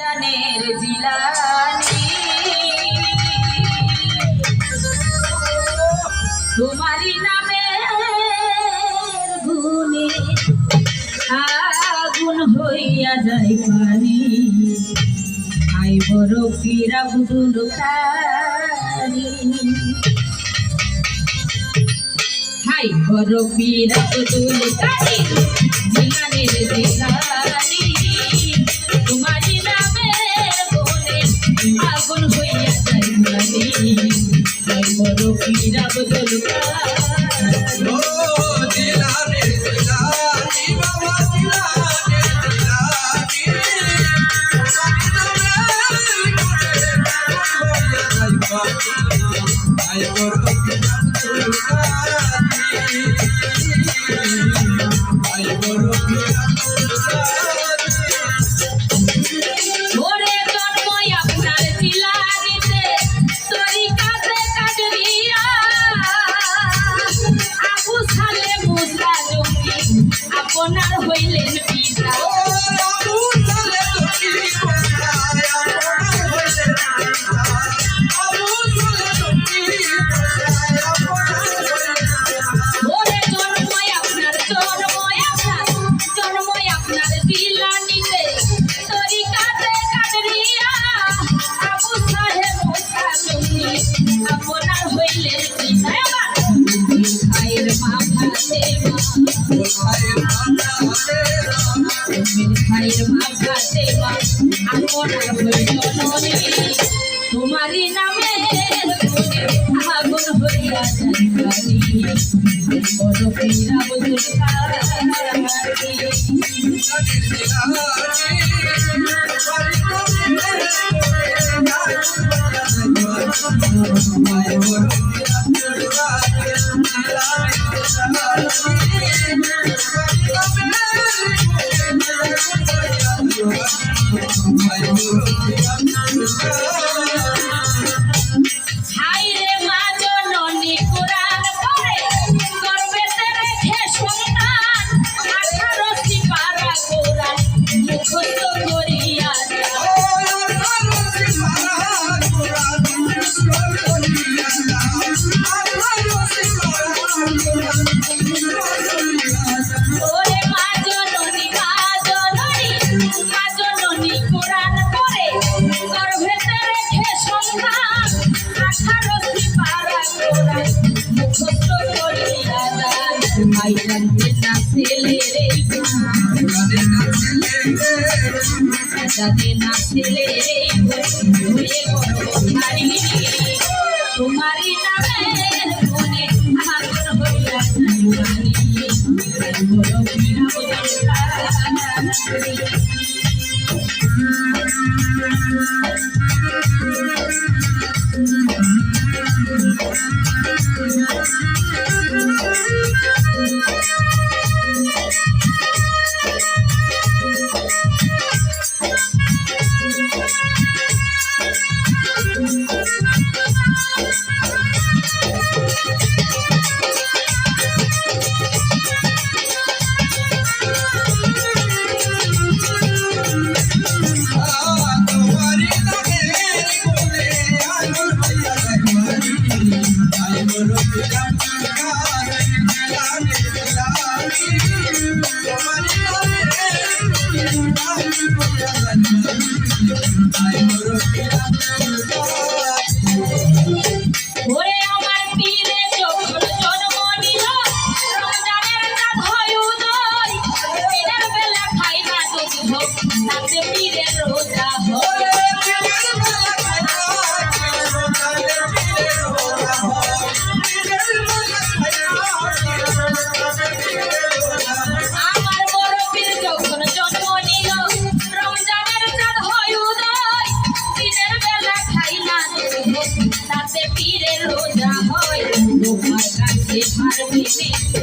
জানের জিলানি। তোমারি নামে গুনে আগুন হইয়া যায় পানি। আই বড় পীরা বুদুল কারি হাই বড় পীরা বুদুল কারি তোমারি নামে আগুন হইয়া রাধে নাচিলে ভুলে করো নারী তোমারি নামের মনে পাগল হইয়া নারী করো বিনা থাকতে পীরের রোজ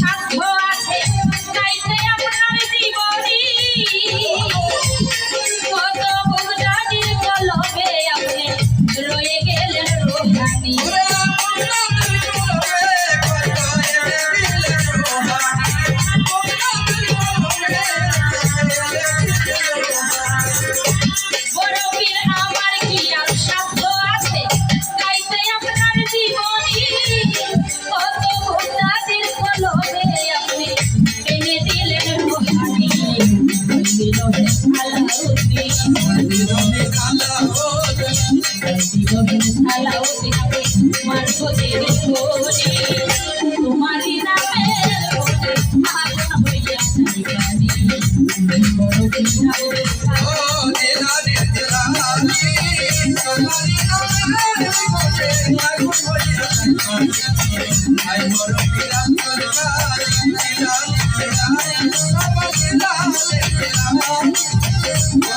সাধ্য চালাও পিছে তোমার খোঁজে খোঁজে তোমারই নামের খোঁজে পাগল হইয়া যাই জানি বড় কৃষ্ণ I'm